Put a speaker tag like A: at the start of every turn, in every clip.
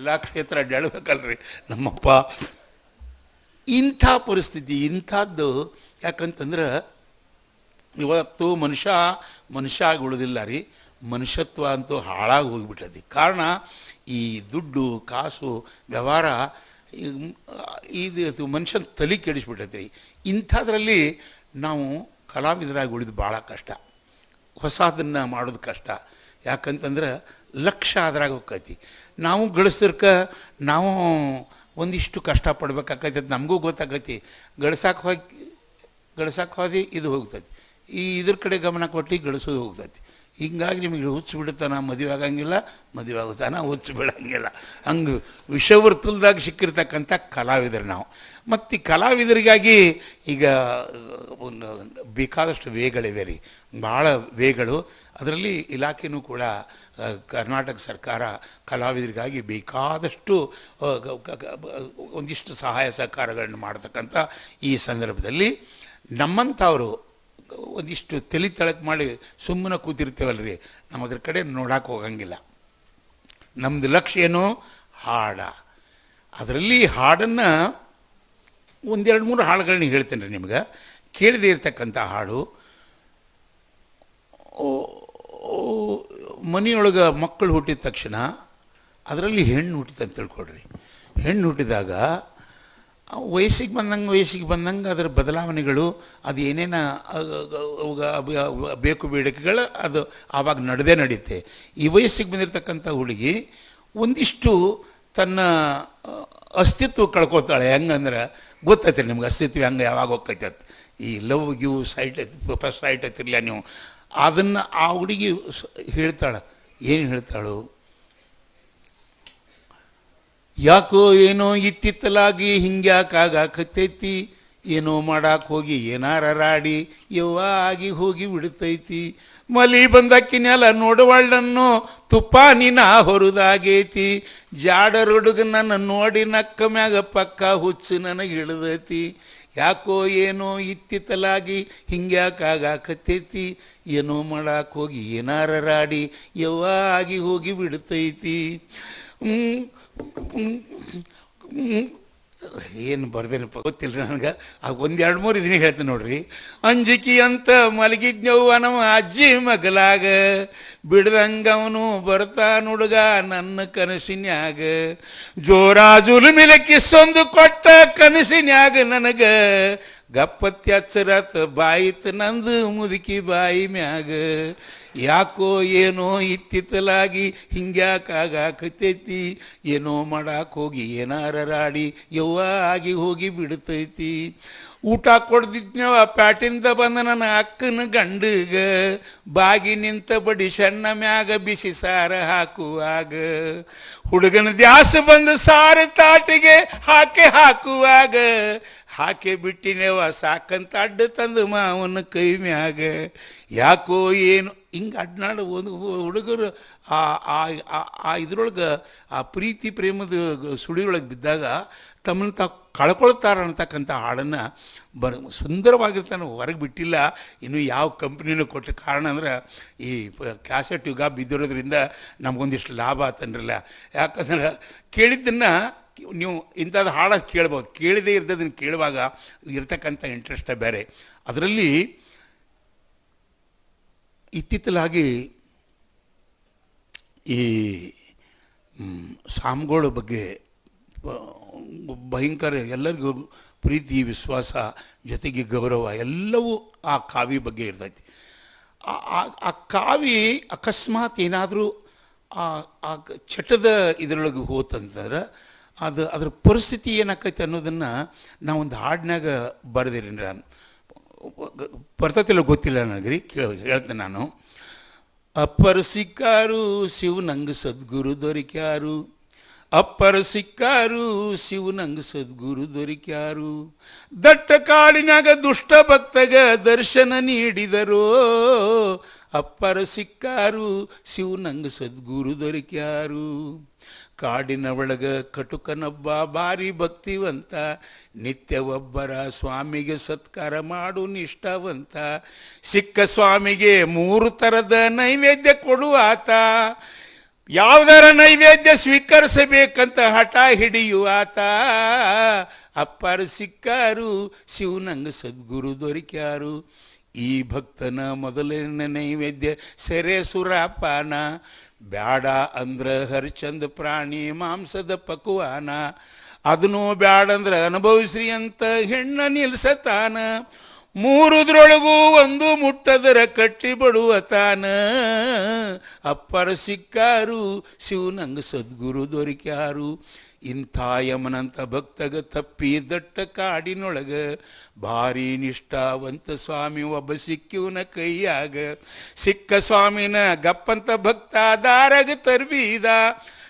A: ಎಲ್ಲ ಕ್ಷೇತ್ರ ಅಡ್ಡಾಡ್ಬೇಕಲ್ರಿ. ನಮ್ಮಪ್ಪ ಇಂಥ ಪರಿಸ್ಥಿತಿ, ಇಂಥದ್ದು ಯಾಕಂತಂದ್ರೆ ಇವತ್ತು ಮನುಷ್ಯ ಮನುಷ್ಯ ಆಗಿ ಉಳಿದಿಲ್ಲ ರೀ. ಮನುಷ್ಯತ್ವ ಅಂತೂ ಹಾಳಾಗಿ ಹೋಗಿಬಿಟ್ಟೈತಿ ಕಾರಣ ಈ ದುಡ್ಡು, ಕಾಸು, ವ್ಯವಹಾರ ಇದು ಮನುಷ್ಯನ ತಲೆ ಕೆಡಿಸ್ಬಿಟ್ಟೈತಿ ಇಂಥದ್ರಲ್ಲಿ ನಾವು ಕಲಾವಿದರಾಗಿ ಉಳಿದು ಭಾಳ ಕಷ್ಟ. ಹೊಸದನ್ನು ಮಾಡೋದು ಕಷ್ಟ. ಯಾಕಂತಂದ್ರೆ ಲಕ್ಷ್ಯ ಅದ್ರಾಗ ಹೋಗ್ತೈತಿ. ನಾವು ಗಳಿಸ್ತಿರ್ಕ, ನಾವು ಒಂದಿಷ್ಟು ಕಷ್ಟ ಪಡ್ಬೇಕಾಕೈತಿ ನಮಗೂ ಗೊತ್ತಾಗೈತಿ ಗಳಿಸಕ್ಕೆ ಹೋಗಿ ಗಳಿಸಕ್ಕೆ ಹೋದಿ ಇದು ಹೋಗ್ತೈತಿ. ಈ ಇದ್ರ ಕಡೆ ಗಮನ ಕೊಟ್ಟು ಗಳಿಸೋದು ಹೋಗ್ತೈತಿ. ಹಿಂಗಾಗಿ ನಿಮಗೆ ಹುಚ್ಚು ಬಿಡುತ್ತಾನ ಮದುವೆ ಆಗಂಗಿಲ್ಲ ಮದುವೆ ಆಗುತ್ತಾನ ಹುಚ್ಚು ಬಿಡಂಗಿಲ್ಲ ಹಂಗೆ ವಿಷವರ್ತುಲ್ದಾಗ ಸಿಕ್ಕಿರ್ತಕ್ಕಂಥ ಕಲಾವಿದರು ನಾವು. ಮತ್ತು ಕಲಾವಿದರಿಗಾಗಿ ಈಗ ಒಂದು ಬೇಕಾದಷ್ಟು ವೇಗಳಿವೆ ರೀ. ಭಾಳ ವೇಗಳು. ಅದರಲ್ಲಿ ಇಲಾಖೆನೂ ಕೂಡ ಕರ್ನಾಟಕ ಸರ್ಕಾರ ಕಲಾವಿದರಿಗಾಗಿ ಬೇಕಾದಷ್ಟು ಒಂದಿಷ್ಟು ಸಹಾಯ ಸಹಕಾರಗಳನ್ನು ಮಾಡತಕ್ಕಂಥ ಈ ಸಂದರ್ಭದಲ್ಲಿ ನಮ್ಮಂಥವರು ಒಂದಿಷ್ಟು ತಲೆ ತಳಕ್ಕೆ ಮಾಡಿ ಸುಮ್ಮನೆ ಕೂತಿರ್ತೇವಲ್ಲ ರೀ ನಾವು ಅದ್ರ ಕಡೆ ನೋಡಕ್ಕೆ ಹೋಗಂಗಿಲ್ಲ. ನಮ್ಮದು ಲಕ್ಷ್ಯ ಏನು? ಹಾಡ. ಅದರಲ್ಲಿ ಹಾಡನ್ನು ಒಂದೆರಡು ಮೂರು ಹಾಡುಗಳನ್ನ ಹೇಳ್ತೇನೆ ರೀ ನಿಮ್ಗೆ. ಕೇಳದೇ ಇರ್ತಕ್ಕಂಥ ಹಾಡು. ಮನೆಯೊಳಗೆ ಮಕ್ಕಳು ಹುಟ್ಟಿದ ತಕ್ಷಣ ಅದರಲ್ಲಿ ಹೆಣ್ಣು ಹುಟ್ಟಿತು ಅಂತ ತಿಳ್ಕೊಳ್ರಿ. ಹೆಣ್ಣು ಹುಟ್ಟಿದಾಗ ವಯಸ್ಸಿಗೆ ಬಂದಂಗೆ ವಯಸ್ಸಿಗೆ ಬಂದಂಗೆ ಅದರ ಬದಲಾವಣೆಗಳು, ಅದು ಏನೇನು ಬೇಕು ಬೇಡಿಕೆಗಳು ಅದು ಆವಾಗ ನಡೆದೇ ನಡೆಯುತ್ತೆ. ಈ ವಯಸ್ಸಿಗೆ ಬಂದಿರತಕ್ಕಂಥ ಹುಡುಗಿ ಒಂದಿಷ್ಟು ತನ್ನ ಅಸ್ತಿತ್ವ ಕಳ್ಕೊತಾಳೆ ಹೆಂಗಂದ್ರೆ ಗೊತ್ತೈತೆ ನಿಮ್ಗೆ ಅಸ್ತಿತ್ವ ಹೆಂಗೆ ಯಾವಾಗ ಹೋಗ್ತೈತೆ ಈ love give sight first sight ಐತಿರ್ಲಿಲ್ಲ ನೀವು. ಅದನ್ನು ಆ ಹುಡುಗಿ ಹೇಳ್ತಾಳೆ. ಏನು ಹೇಳ್ತಾಳು? ಯಾಕೋ ಏನೋ ಇತ್ತಿತ್ತಲಾಗಿ ಹಿಂಗ್ಯಾಕಾಗಕತ್ತೈತಿ, ಏನೋ ಮಾಡಾಕ್ ಹೋಗಿ ಏನಾರ ರಾಡಿ ಯವ್ವ ಆಗಿ ಹೋಗಿ ಬಿಡ್ತೈತಿ. ಮಲಿ ಬಂದಕ್ಕಿನೆಲ್ಲ ನೋಡುವಳ್ಳನ್ನು ತುಪ್ಪ ನಿನ ಹೊರದಾಗೈತಿ. ಜಾಡರೊಡುಗ ನನ್ನ ನೋಡಿ ನಕ್ಕ ಮ್ಯಾಗ ಪಕ್ಕ ಹುಚ್ಚು ನನಗೆ ಇಳಿದೈತಿ. ಯಾಕೋ ಏನೋ ಇತ್ತಿತ್ತಲಾಗಿ ಹಿಂಗ್ಯಾಕಾಗಕತ್ತೈತಿ, ಏನೋ ಮಾಡಾಕ್ ಹೋಗಿ ಏನಾರ ರಾಡಿ ಯವ್ವ ಆಗಿ ಹೋಗಿ ಬಿಡ್ತೈತಿ. ಏನು ಬರ್ದೇನಪ್ಪ ಗೊತ್ತಿಲ್ಲ ನನಗೆ. ಆ ಒಂದೆರಡು ಮೂರು ಇದನ್ನ ಹೇಳ್ತೀನಿ ನೋಡ್ರಿ. ಅಂಜಿಕಿ ಅಂತ ಮಲಗಿದ್ನವ್ವ ನಮ್ಮ ಅಜ್ಜಿ ಮಗಲಾಗ. ಬಿಡ್ದಂಗವನು ಬರ್ತಾ ನುಡುಗ ನನ್ನ ಕನಸಿನ್ಯಾಗ. ಜೋರಾಜುಲು ಮೇಲೆ ಕಿಸ್ಸೊಂದು ಕೊಟ್ಟ ಕನಸಿನ್ಯಾಗ ನನಗ. ಗಪ್ಪತ್ತಿ ಹಚ್ಚರತ್ ಬಾಯಿತ್ ನಂದು ಮುದುಕಿ ಬಾಯಿ ಮ್ಯಾಗ. ಯಾಕೋ ಏನೋ ಇತ್ತಿತ್ತಲಾಗಿ ಹಿಂಗ್ಯಾಕಾಗತೈತಿ ಏನೋ ಮಾಡಾಕೋಗಿ ಏನಾರ ರಾಡಿ ಯವ್ವ ಆಗಿ ಹೋಗಿ ಬಿಡ್ತೈತಿ. ಊಟ ಕೊಡ್ದಿದ್ನವ, ಪ್ಯಾಟಿಂದ ಬಂದ ನನ್ನ ಅಕ್ಕನ ಗಂಡಗ. ಬಾಗಿ ನಿಂತ ಬಡಿ ಸಣ್ಣ ಮ್ಯಾಗ ಬಿಸಿ ಸಾರ ಹಾಕುವಾಗ. ಹುಡುಗನ ದ್ಯಾಸ ಬಂದು ಸಾರ ತಾಟಿಗೆ ಹಾಕೆ ಹಾಕುವಾಗ. ಹಾಕಿ ಬಿಟ್ಟಿನೇವ, ಸಾಕಂತ ಅಡ್ಡ ತಂದು ಮಾವನ ಕೈ ಮ್ಯಾಗ. ಯಾಕೋ ಏನು ಹಿಂಗೆ ಅಡ್ನಾಡು ಒಂದು ಹುಡುಗರು ಆ, ಆ- ಇದ್ರೊಳಗೆ ಆ ಪ್ರೀತಿ ಪ್ರೇಮದ ಸುಳಿಯೊಳಗೆ ಬಿದ್ದಾಗ ತಮ್ಮನ್ನು ತಾವು ಕಳ್ಕೊಳ್ತಾರ ಅಂತಕ್ಕಂಥ ಹಾಡನ್ನು ಬ ಸುಂದರವಾಗಿರ್ತಾನೆ ಹೊರಗೆ ಬಿಟ್ಟಿಲ್ಲ. ಇನ್ನು ಯಾವ ಕಂಪ್ನಿನೂ ಕೊಟ್ಟ ಕಾರಣ ಅಂದ್ರೆ ಈ ಕ್ಯಾಸೆಟ್ ಯುಗ ಬಿದ್ದಿರೋದ್ರಿಂದ ನಮಗೊಂದಿಷ್ಟು ಲಾಭ ಆತನ್ರಲ್ಲ ಯಾಕಂದ್ರೆ ಕೇಳಿದ್ದನ್ನು ನೀವು ಇಂಥದ್ದು ಹಾಡೋದು ಕೇಳ್ಬೋದು. ಕೇಳದೇ ಇದ್ದದನ್ನು ಕೇಳುವಾಗ ಇರ್ತಕ್ಕಂಥ ಇಂಟ್ರೆಸ್ಟೇ ಬೇರೆ. ಅದರಲ್ಲಿ ಇತ್ತಿತ್ತಲಾಗಿ ಈ ಸಾಮ್ಗಳ ಬಗ್ಗೆ ಭಯಂಕರ ಎಲ್ಲರಿಗೂ ಪ್ರೀತಿ, ವಿಶ್ವಾಸ, ಜೊತೆಗೆ ಗೌರವ ಎಲ್ಲವೂ ಆ ಕಾವಿ ಬಗ್ಗೆ ಇರ್ತೈತಿ. ಆ- ಕಾವಿ ಅಕಸ್ಮಾತ್ ಏನಾದರೂ ಆ ಆ ಚಟದ ಇದರೊಳಗೆ ಹೋತಂತಂದ್ರೆ ಅದು ಅದ್ರ ಪರಿಸ್ಥಿತಿ ಏನಾಕೈತೆ ಅನ್ನೋದನ್ನು ನಾವೊಂದು ಹಾಡಿನಾಗ ಬರೆದಿರಿ ನಾನು. ಬರ್ತತಿಲ್ಲ, ಗೊತ್ತಿಲ್ಲ ನನಗ್ರಿ. ಕೇಳಿ, ಹೇಳ್ತೇನೆ ನಾನು. ಅಪ್ಪರು ಸಿಕ್ಕಾರು ಶಿವನಂಗ ಸದ್ಗುರು ದೊರಿಕ್ಯಾರು. ಅಪ್ಪರು ಸಿಕ್ಕಾರು ಶಿವನಂಗ ಸದ್ಗುರು ದೊರಿಕ್ಯಾರು. ದಟ್ಟ ಕಾಡಿನಾಗ ದುಷ್ಟ ಭಕ್ತಗ ದರ್ಶನ ನೀಡಿದರು. ಅಪ್ಪರ ಸಿಕ್ಕಾರು ಶಿವನಂಗ ಸದ್ಗುರು ದೊರಿಕ್ಯಾರು. ಕಾಡಿನ ಒಳಗ ಕಟುಕನೊಬ್ಬ ಭಾರಿ ಭಕ್ತಿವಂತ ನಿತ್ಯ ಒಬ್ಬರ ಸ್ವಾಮಿಗೆ ಸತ್ಕಾರ ಮಾಡು ನಿಷ್ಠಾವಂತ, ಸಿಕ್ಕ ಸ್ವಾಮಿಗೆ ಮೂರು ಥರದ ನೈವೇದ್ಯ ಕೊಡುವಾತ ಯಾವ್ದಾರ ನೈವೇದ್ಯ ಸ್ವೀಕರಿಸಬೇಕಂತ ಹಠ ಹಿಡಿಯುವಾತ ಅಪ್ಪಾರು ಸಿಕ್ಕಾರು ಶಿವನಂಗ ಸದ್ಗುರು ದೊರಿಕ್ಯಾರು. ಈ ಭಕ್ತನ ಮೊದಲನೇ ನೈವೇದ್ಯ ಸೆರೆ ಸುರಾಪಾನ ಬ್ಯಾಡ ಅಂದ್ರ ಹರಿಚಂದ ಪ್ರಾಣಿ ಮಾಂಸದ ಪಕ್ವಾನ. ಅದನ್ನು ಬ್ಯಾಡಂದ್ರ ಅನುಭವಿಸ್ರಿ ಅಂತ ಹೆಣ್ಣ ನಿಲ್ಸತಾನ. ಮೂರುದ್ರೊಳಗೂ ಒಂದು ಮುಟ್ಟದರ ಕಟ್ಟಿ ಬಡುವ ತಾನ. ಅಪ್ಪರ ಸಿಕ್ಕಾರು, ಶಿವನಂಗ ಸದ್ಗುರು ದೊರಿಕ್ಯಾರು. ಇಂಥ ಯಮನಂತ ಭಕ್ತಗ ತಪ್ಪಿ ದಟ್ಟ ಕಾಡಿನೊಳಗ ಭಾರಿ ನಿಷ್ಠಾವಂತ ಸ್ವಾಮಿ ಒಬ್ಬ ಸಿಕ್ಕಿವನ ಕೈಯಾಗ. ಸಿಕ್ಕ ಸ್ವಾಮಿನ ಗಪ್ಪಂತ ಭಕ್ತ ದಾರಗ ತರ್ಬೀದ.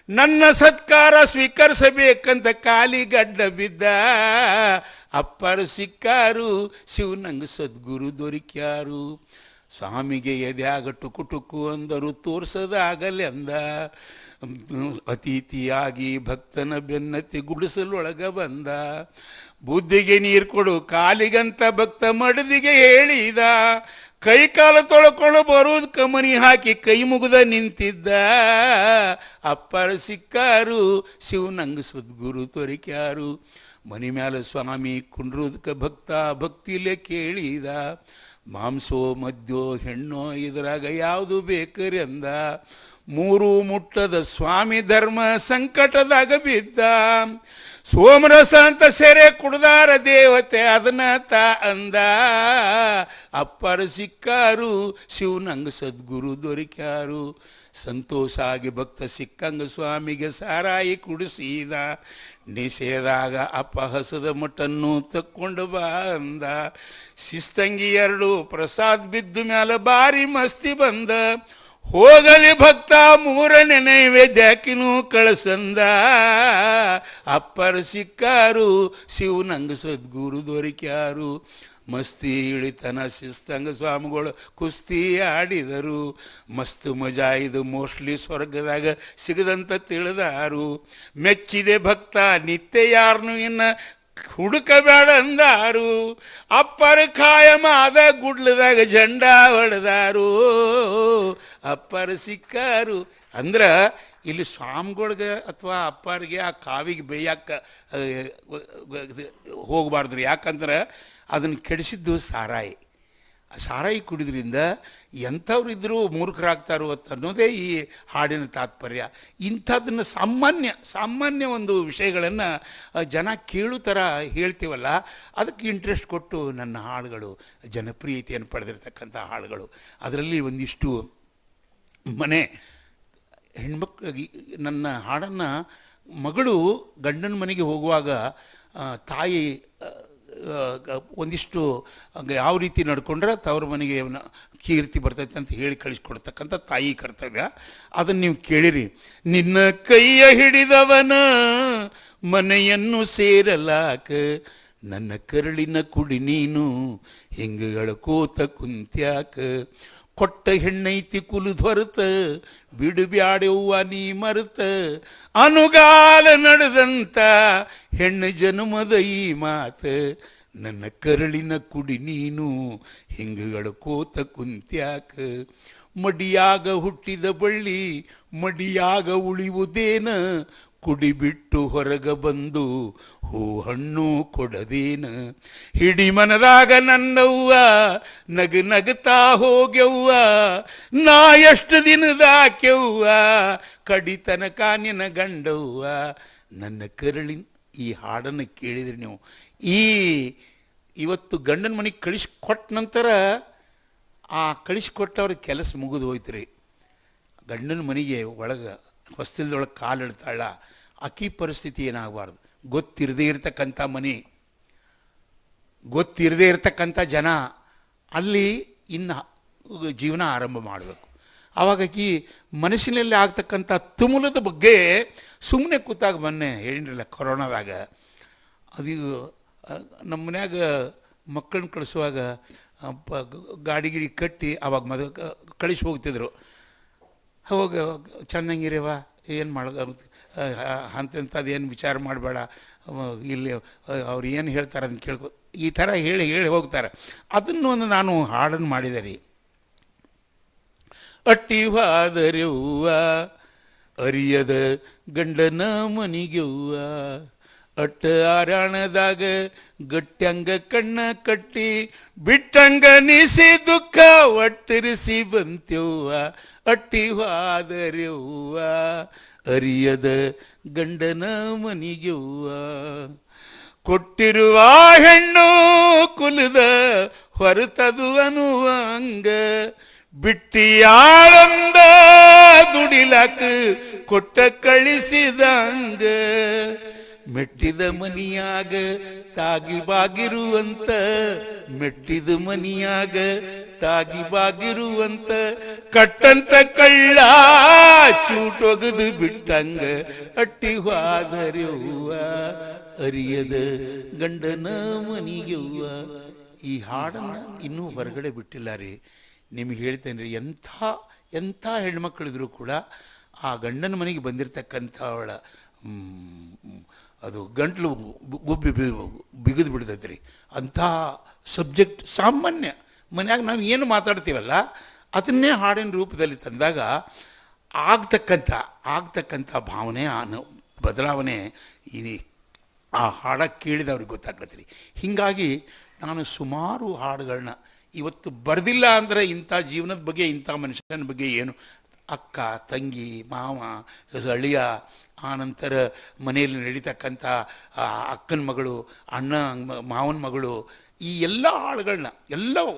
A: ನನ್ನ ಸತ್ಕಾರ ಸ್ವೀಕರಿಸಬೇಕಂತ ಕಾಲಿಗಡ್ಡ ಬಿದ್ದ. ಅಪ್ಪರು ಸಿಕ್ಕಾರು, ಶಿವನಂಗ ಸದ್ಗುರು ದೊರಿಕ್ಯಾರು. ಸ್ವಾಮಿಗೆ ಎದ್ಯಾಗ ಟುಕು ಟುಕು ಅಂದರು ತೋರ್ಸದಾಗಲೆಂದ ಅತಿಥಿಯಾಗಿ ಭಕ್ತನ ಬೆನ್ನತ್ತಿ ಗುಡಿಸಲೊಳಗ ಬಂದ. ಬುದ್ಧಿಗೆ ನೀರು ಕೊಡು, ಕಾಲಿಗಂತ ಭಕ್ತ ಮಡದಿಗೆ ಹೇಳಿದ. ಕೈ ಕಾಲ ತೊಳ್ಕೊಂಡು ಬರುವುದು ಕಮನಿ ಹಾಕಿ ಕೈ ಮುಗಿದ ನಿಂತಿದ್ದ. ಅಪ್ಪರ ಸಿಕ್ಕಾರು ಶಿವನಂಗ ಸದ್ಗುರು ತೊರಿಕ್ಯಾರು ಮನಿ ಮ್ಯಾಲ ಸ್ವಾಮಿ ಕುಂಡ್ರುದಕ ಭಕ್ತ ಭಕ್ತಿಲೆ ಕೇಳಿದ. ಮಾಂಸೋ ಮದ್ಯೋ ಹೆಣ್ಣೋ ಇದ್ರಾಗ ಯಾವುದು ಬೇಕರಿ ಅಂದ? ಮೂರು ಮುಟ್ಟದ ಸ್ವಾಮಿ ಧರ್ಮ ಸಂಕಟದಾಗ ಬಿದ್ದ. ಸೋಮರಸ ಅಂತ ಸೆರೆ ಕುಡ್ದಾರ ದೇವತೆ, ಅದನ್ನ ತಾ ಅಂದ. ಅಪ್ಪರ ಸಿಕ್ಕಾರು, ಶಿವನಂಗ ಸದ್ಗುರು ದೊರಿಕ್ಯಾರು. ಸಂತೋಷ ಆಗಿ ಭಕ್ತ ಸಿಕ್ಕಂಗ ಸ್ವಾಮಿಗೆ ಸಾರಾಯಿ ಕುಡಿಸಿದ. ನಿಷೇಧಾಗ ಅಪ್ಪ ಹಸದ ಮಟ್ಟನ್ನು ತಕ್ಕೊಂಡು ಬಾ ಅಂದ ಶಿಸ್ತಂಗಿ ಎರಡು ಪ್ರಸಾದ್ ಬಿದ್ದು ಮ್ಯಾಲ ಬಾರಿ ಮಸ್ತಿ ಬಂದ. ಹೋಗಲಿ ಭಕ್ತ, ಮೂರನೇ ನೈವೇದ್ಯಾಕಿನೂ ಕಳಸಂದ. ಅಪ್ಪರ ಸಿಕ್ಕಾರು, ಶಿವನಂಗ ಸದ್ಗುರು ದೊರಿಕ್ಯಾರು. ಮಸ್ತಿ ಇಳಿತನ ಶಿಸ್ತಂಗ ಸ್ವಾಮಿಗಳು ಕುಸ್ತಿ ಆಡಿದರು. ಮಸ್ತ್ ಮಜಾ ಇದು ಮೋಸ್ಟ್ಲಿ ಸ್ವರ್ಗದಾಗ ಸಿಗದಂತ ತಿಳಿದಾರು. ಮೆಚ್ಚಿದೆ ಭಕ್ತ, ನಿತ್ಯ ಯಾರನ್ನು ಇನ್ನ ಹುಡುಕಬೇಡ ಅಂದಾರು. ಅಪ್ಪರ ಕಾಯಮಾದ ಗುಡ್ಲದಾಗ ಜಂಡ ಹೊಡೆದಾರು. ಅಪ್ಪರ ಸಿಕ್ಕಾರು ಅಂದ್ರೆ ಇಲ್ಲಿ ಸ್ವಾಮಿಗಳ್ಗೆ ಅಥವಾ ಅಪ್ಪರಿಗೆ ಆ ಕಾವಿಗೆ ಬೇಯಕ್ಕ ಹೋಗಬಾರ್ದು ಯಾಕಂದ್ರೆ ಅದನ್ನು ಕೆಡಿಸಿದ್ದು ಸಾರಾಯಿ. ಸಾರಾಯಿ ಕುಡಿದ್ರಿಂದ ಎಂಥವ್ರಿದ್ರೂ ಮೂರ್ಖರಾಗ್ತಾರೋ ಅನ್ನೋದೇ ಈ ಹಾಡಿನ ತಾತ್ಪರ್ಯ. ಇಂಥದನ್ನು ಸಾಮಾನ್ಯ ಸಾಮಾನ್ಯ ಒಂದು ವಿಷಯಗಳನ್ನು ಜನ ಕೇಳು ಥರ ಹೇಳ್ತೀವಲ್ಲ, ಅದಕ್ಕೆ ಇಂಟ್ರೆಸ್ಟ್ ಕೊಟ್ಟು ನನ್ನ ಹಾಡುಗಳು, ಜನಪ್ರಿಯತೆಯನ್ನು ಪಡೆದಿರ್ತಕ್ಕಂಥ ಹಾಡುಗಳು. ಅದರಲ್ಲಿ ಒಂದಿಷ್ಟು ಮನೆ. ಹೆಣ್ಮಕ್ಳಿಗೆ ನನ್ನ ಹಾಡನ್ನು ಮಗಳು ಗಂಡನ ಮನೆಗೆ ಹೋಗುವಾಗ ತಾಯಿ ಒಂದಿಷ್ಟು ಹಂಗೆ ಯಾವ ರೀತಿ ನಡ್ಕೊಂಡ್ರೆ ತವ್ರ ಮನೆಗೆ ಕೀರ್ತಿ ಬರ್ತೈತೆ ಅಂತ ಹೇಳಿ ಕಳಿಸ್ಕೊಡ್ತಕ್ಕಂಥ ತಾಯಿ ಕರ್ತವ್ಯ. ಅದನ್ನು ನೀವು ಕೇಳಿರಿ. ನಿನ್ನ ಕೈಯ ಹಿಡಿದವನ ಮನೆಯನ್ನು ಸೇರಲಾಕ, ನನ್ನ ಕರಳಿನ ಕುಡಿ ನೀನು, ಹಿಂಗಗಳ ಕೋತ ಕುಂತ್ಯಾಕ ಕೊಟ್ಟ ಹೆಣ್ಣೈತಿ ಕುಲು ಹೊರತ, ಬಿಡು ಬ್ಯಾಡೆವ್ವ ನೀ ಮರ್ತ. ಅನುಗಾಲ ನಡೆದಂತ ಹೆಣ್ಣು ಜನ್ಮದ ಈ ಮಾತ, ನನ್ನ ಕರಳಿನ ಕುಡಿ ನೀನು, ಹಿಂಗಗಳ ಕೋತ ಕುಂತ್ಯಾಕ. ಮಡಿಯಾಗ ಹುಟ್ಟಿದ ಬಳ್ಳಿ, ಮಡಿಯಾಗ ಉಳಿಯುವುದೇನ ಕುಡಿಬಿಟ್ಟು ಹೊರಗ ಬಂದು ಹೂ ಹಣ್ಣು ಕೊಡದೇನ. ಹಿಡಿ ಮನದಾಗ ನನ್ನವ್ವ ನಗ ನಗತಾ ಹೋಗ್ಯವ್ವ. ನಾ ಎಷ್ಟು ದಿನದಾಕ್ಯವ್ವ ಕಡಿತನಕ ನಿನ ಗಂಡವ್ವ. ನನ್ನ ಕರಳಿನ ಈ ಹಾಡನ್ನು ಕೇಳಿದ್ರಿ ನೀವು. ಈ ಇವತ್ತು ಗಂಡನ ಮನೆಗೆ ಕಳಿಸ್ಕೊಟ್ಟ ನಂತರ ಆ ಕಳಿಸ್ಕೊಟ್ಟವ್ರ ಕೆಲಸ ಮುಗಿದು ಹೋಯ್ತು ರೀ ಗಂಡನ ಮನೆಗೆ ಒಳಗೆ ಹೊಸ್ತಿಲ್ದೊಳಗೆ ಕಾಲಿಡ್ತಾಳ ಅಕ್ಕಿ ಪರಿಸ್ಥಿತಿ ಏನಾಗಬಾರ್ದು? ಗೊತ್ತಿರದೇ ಇರತಕ್ಕಂಥ ಮನೆ, ಗೊತ್ತಿರದೇ ಇರತಕ್ಕಂಥ ಜನ, ಅಲ್ಲಿ ಇನ್ನು ಜೀವನ ಆರಂಭ ಮಾಡಬೇಕು. ಆವಾಗ ಆಕಿ ಮನಸ್ಸಿನಲ್ಲಿ ಆಗ್ತಕ್ಕಂಥ ತುಮುಲದ ಬಗ್ಗೆ ಸುಮ್ಮನೆ ಕೂತಾಗ ಮೊನ್ನೆ ಹೇಳಿರಲ್ಲ ಕೊರೋನಾದಾಗ, ಅದು ನಮ್ಮ ಮನ್ಯಾಗ ಮಕ್ಕಳನ್ನ ಕಳಿಸುವಾಗ ಗಾಡಿ ಗಿಡಿ ಕಟ್ಟಿ ಅವಾಗ ಮದ ಕಳಿಸಿ ಹೋಗ್ತಿದ್ರು. ಹೋಗ ಚಂದಂಗಿರಿವ ಏನು ಮಾಡ ಅಂತ ಏನು ವಿಚಾರ ಮಾಡಬೇಡ. ಇಲ್ಲಿ ಅವ್ರು ಏನು ಹೇಳ್ತಾರೆ ಅದನ್ನ ಕೇಳ್ಕೊ, ಈ ಥರ ಹೇಳಿ ಹೇಳಿ ಹೋಗ್ತಾರೆ. ಅದನ್ನು ಒಂದು ನಾನು ಹಾಡನ್ನು ಮಾಡಿದೆ ರೀ ಅಟ್ಟಿವಾದರೆವ್ವ ಅರಿಯದ ಗಂಡನ ಮನಿಗೆವ್ವ ಅಟ್ಟ ಆರಾಣದಾಗ ಗಟ್ಟ್ಯಂಗ ಕಣ್ಣ ಕಟ್ಟಿ ಬಿಟ್ಟಂಗ ನಿಸಿ ದುಃಖ ಒಟ್ಟರಿಸಿ ಬಂತೆವ್ವ ಅಟ್ಟಿ ಹಾದರೆವ್ವ ಅರಿಯದ ಗಂಡನ ಮನಿಗೆವ್ವ ಕೊಟ್ಟಿರುವ ಹೆಣ್ಣು ಕುಲದ ಹೊರತದು ಅನ್ನುವಂಗ ಬಿಟ್ಟಿಯಾಳಂದ ದುಡಿಲಾಕ ಕೊಟ್ಟ ಕಳಿಸಿದಂಗ ಮೆಟ್ಟಿದ ಮನಿಯಾಗ ತಾಗಿ ಬಾಗಿರುವಂತ ಮೆಟ್ಟಿದ ಮನಿಯಾಗ ತಾಗಿ ಬಾಗಿರುವಂತ ಕಟ್ಟಂತ ಕಳ್ಳ ಚೂಟೊಗದು ಬಿಟ್ಟಂಗ ಅಟ್ಟಿ ಹೋದರೆವ್ವ ಅರಿಯದ ಗಂಡನ ಮನಿಯುವ ಈ ಹಾಡನ್ನ ಇನ್ನೂ ಹೊರಗಡೆ ಬಿಟ್ಟಿಲ್ಲ ರೀ. ನಿಮ್ಗೆ ಹೇಳ್ತೇನೆ ರೀ ಎಂಥ ಎಂಥ ಹೆಣ್ಮಕ್ಳಿದ್ರು ಕೂಡ ಆ ಗಂಡನ ಮನೆಗೆ ಬಂದಿರತಕ್ಕಂಥ ಅವಳ ಮ್, ಅದು ಗಂಟ್ಲು ಗುಬ್ಬಿ ಬಿಗಿದು ಬಿಡ್ತೈತೆ ರೀ ಅಂಥ ಸಬ್ಜೆಕ್ಟ್ ಸಾಮಾನ್ಯ. ಮನ್ಯಾಗ ನಾವು ಏನು ಮಾತಾಡ್ತೀವಲ್ಲ, ಅದನ್ನೇ ಹಾಡಿನ ರೂಪದಲ್ಲಿ ತಂದಾಗ ಆಗ್ತಕ್ಕಂಥ ಆಗ್ತಕ್ಕಂಥ ಭಾವನೆ ಬದಲಾವಣೆ ಈ ಆ ಹಾಡ ಕೇಳಿದವ್ರಿಗೆ ಗೊತ್ತಾಗ್ತದೆ ರೀ ಹೀಗಾಗಿ ನಾನು ಸುಮಾರು ಹಾಡುಗಳನ್ನ ಇವತ್ತು ಬರೆದಿಲ್ಲ ಅಂದರೆ ಇಂಥ ಜೀವನದ ಬಗ್ಗೆ, ಇಂಥ ಮನುಷ್ಯನ ಬಗ್ಗೆ ಏನು ಅಕ್ಕ, ತಂಗಿ, ಮಾವ ಅಳಿಯ ಆನಂತರ ಮನೆಯಲ್ಲಿ ನಡೀತಕ್ಕಂಥ ಅಕ್ಕನ ಮಗಳು, ಅಣ್ಣ, ಮಾವನ ಮಗಳು, ಈ ಎಲ್ಲ ಹಾಡುಗಳನ್ನ ಎಲ್ಲವೂ,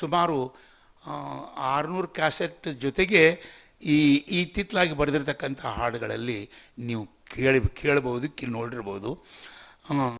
A: ಸುಮಾರು ಆರುನೂರು ಕ್ಯಾಸೆಟ್ ಜೊತೆಗೆ ಈ ಇತ್ತಿತ್ತಲಾಗಿ ಬರೆದಿರ್ತಕ್ಕಂಥ ಹಾಡುಗಳಲ್ಲಿ ನೀವು ಕೇಳಿ, ಕೇಳಬಹುದು ಕಿ ನೋಡಿರ್ಬೋದು.